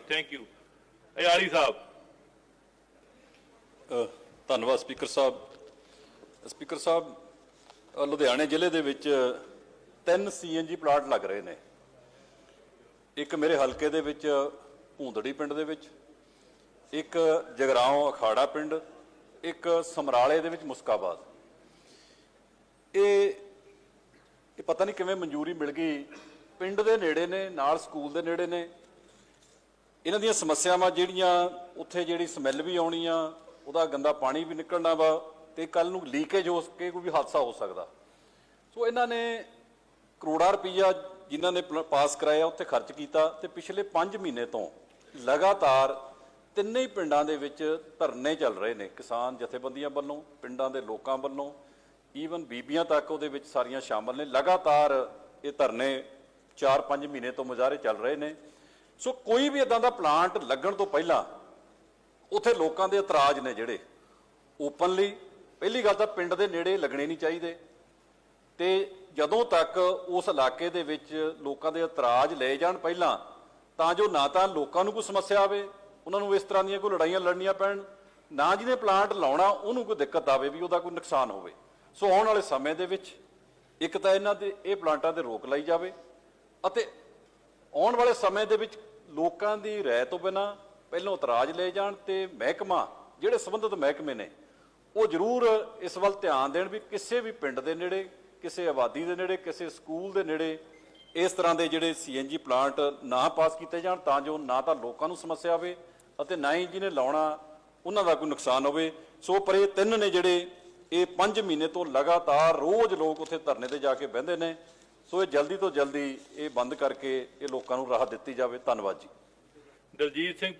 Thank you Ayali ਸਾਹਿਬ। ਧੰਨਵਾਦ speaker ਸਾਹਿਬ। Speaker ਸਾਹਿਬ ਲੁਧਿਆਣੇ ਜ਼ਿਲ੍ਹੇ ਦੇ ਵਿੱਚ ਤਿੰਨ ਸੀਐਨਜੀ ਪਲਾਂਟ ਲੱਗ ਰਹੇ ਨੇ। ਇੱਕ ਮੇਰੇ ਹਲਕੇ ਦੇ ਵਿੱਚ, ਭੂੰਦੜੀ ਪਿੰਡ ਦੇ ਵਿੱਚ, ਇੱਕ ਜਗਰਾਉਂ ਅਖਾੜਾ ਪਿੰਡ, ਇੱਕ ਸਮਰਾਲੇ ਦੇ ਵਿੱਚ ਮੁਸਕਾਬਾਦ। ਇਹ ਇਹ ਪਤਾ ਨਹੀਂ ਕਿਵੇਂ ਮਨਜ਼ੂਰੀ ਮਿਲ ਗਈ। ਪਿੰਡ ਦੇ ਨੇੜੇ ਨੇ, ਨਾਲ ਸਕੂਲ ਦੇ ਨੇੜੇ ਨੇ। ਇਹਨਾਂ ਦੀਆਂ ਸਮੱਸਿਆਵਾਂ ਜਿਹੜੀਆਂ ਉੱਥੇ ਜਿਹੜੀ ਸਮੈਲ ਵੀ ਆਉਣੀ ਆ, ਉਹਦਾ ਗੰਦਾ ਪਾਣੀ ਵੀ ਨਿਕਲਣਾ ਵਾ ਤੇ ਕੱਲ ਨੂੰ ਲੀਕੇਜ ਹੋ ਸਕੇ ਕੋਈ ਵੀ ਹਾਦਸਾ ਹੋ ਸਕਦਾ। ਸੋ ਇਹਨਾਂ ਨੇ ਕਰੋੜਾਂ ਰੁਪਈਆ ਜਿਨ੍ਹਾਂ ਨੇ ਪਲ- ਪਾਸ ਕਰਾਇਆ, ਉੱਥੇ ਖਰਚ ਕੀਤਾ ਤੇ ਪਿਛਲੇ 5 ਮਹੀਨੇ ਤੋਂ ਲਗਾਤਾਰ ਤਿੰਨੇ ਹੀ ਪਿੰਡਾਂ ਦੇ ਵਿੱਚ ਧਰਨੇ ਚੱਲ ਰਹੇ ਨੇ। ਕਿਸਾਨ ਜਥੇਬੰਦੀਆਂ ਵੱਲੋਂ, ਪਿੰਡਾਂ ਦੇ ਲੋਕਾਂ ਵੱਲੋਂ ਈਵਨ ਬੀਬੀਆਂ ਤੱਕ ਉਹਦੇ ਵਿੱਚ ਸਾਰੀਆਂ ਸ਼ਾਮਲ ਨੇ। ਲਗਾਤਾਰ ਇਹ ਧਰਨੇ 4-5 ਮਹੀਨੇ ਤੋਂ ਮੁਜ਼ਾਹਰੇ ਚੱਲ ਰਹੇ ਨੇ। ਸੋ ਕੋਈ ਵੀ ਇਦਾਂ ਦਾ ਪਲਾਂਟ ਲੱਗਣ ਤੋਂ ਪਹਿਲਾਂ ਉੱਥੇ ਲੋਕਾਂ ਦੇ ਇਤਰਾਜ਼ ਨੇ ਜਿਹੜੇ। ਓਪਨਲੀ ਪਹਿਲੀ ਗੱਲ ਤਾਂ ਪਿੰਡ ਦੇ ਨੇੜੇ ਲੱਗਣੇ ਨਹੀਂ ਚਾਹੀਦੇ ਤੇ ਜਦੋਂ ਤੱਕ ਉਸ ਇਲਾਕੇ ਦੇ ਵਿੱਚ ਲੋਕਾਂ ਦੇ ਇਤਰਾਜ਼ ਲਏ ਜਾਣ ਪਹਿਲਾਂ, ਤਾਂ ਜੋ ਨਾ ਤਾਂ ਲੋਕਾਂ ਨੂੰ ਕੋਈ ਸਮੱਸਿਆ ਆਵੇ, ਉਹਨਾਂ ਨੂੰ ਇਸ ਤਰ੍ਹਾਂ ਦੀਆਂ ਕੋਈ ਲੜਾਈਆਂ ਲੜਨੀਆਂ ਪੈਣ, ਨਾ ਜਿਹਨੇ ਪਲਾਂਟ ਲਾਉਣਾ, ਉਹਨੂੰ ਕੋਈ ਦਿੱਕਤ ਆਵੇ ਵੀ ਉਹਦਾ ਕੋਈ ਨੁਕਸਾਨ ਹੋਵੇ। ਸੋ ਆਉਣ ਵਾਲੇ ਸਮੇਂ ਦੇ ਵਿੱਚ ਇੱਕ ਤਾਂ ਇਹਨਾਂ ਦੇ, ਇਹ ਪਲਾਂਟਾਂ ਤੇ ਰੋਕ ਲਾਈ ਜਾਵੇ ਅਤੇ ਆਉਣ ਵਾਲੇ ਸਮੇਂ ਦੇ ਵਿੱਚ ਲੋਕਾਂ ਦੀ ਰਾਏ ਤੋਂ ਬਿਨਾ ਪਹਿਲਾਂ ਇਤਰਾਜ਼ ਲਏ ਜਾਣ ਤੇ ਮਹਿਕਮਾ, ਜਿਹੜੇ ਸੰਬੰਧਿਤ ਮਹਿਕਮੇ ਨੇ, ਉਹ ਜ਼ਰੂਰ ਇਸ ਵੱਲ ਧਿਆਨ ਦੇਣ ਵੀ ਕਿਸੇ ਵੀ ਪਿੰਡ ਦੇ ਨੇੜੇ, ਕਿਸੇ ਆਬਾਦੀ ਦੇ ਨੇੜੇ, ਕਿਸੇ ਸਕੂਲ ਦੇ ਨੇੜੇ ਇਸ ਤਰ੍ਹਾਂ ਦੇ ਜਿਹੜੇ ਸੀਐਨਜੀ ਪਲਾਂਟ ਨਾ ਪਾਸ ਕੀਤੇ ਜਾਣ ਤਾਂ ਜੋ ਨਾ ਤਾਂ ਲੋਕਾਂ ਨੂੰ ਸਮੱਸਿਆ ਆਵੇ ਅਤੇ ਨਾ ਹੀ ਜਿਹਨੇ ਲਾਉਣਾ, ਉਹਨਾਂ ਦਾ ਕੋਈ ਨੁਕਸਾਨ ਹੋਵੇ। ਸੋ ਪਰ ਇਹ ਤਿੰਨ ਨੇ ਜਿਹੜੇ ਇਹ 5 ਮਹੀਨੇ ਤੋਂ ਲਗਾਤਾਰ ਰੋਜ਼ ਲੋਕ ਉੱਥੇ ਧਰਨੇ ਤੇ ਜਾ ਕੇ ਬਹਿੰਦੇ ਨੇ। ਸੋ ਇਹ ਜਲਦੀ ਤੋਂ ਜਲਦੀ ਇਹ ਬੰਦ ਕਰਕੇ ਇਹ ਲੋਕਾਂ ਨੂੰ ਰਾਹਤ ਦਿੱਤੀ ਜਾਵੇ। ਧੰਨਵਾਦ ਜੀ। ਦਲਜੀਤ ਸਿੰਘ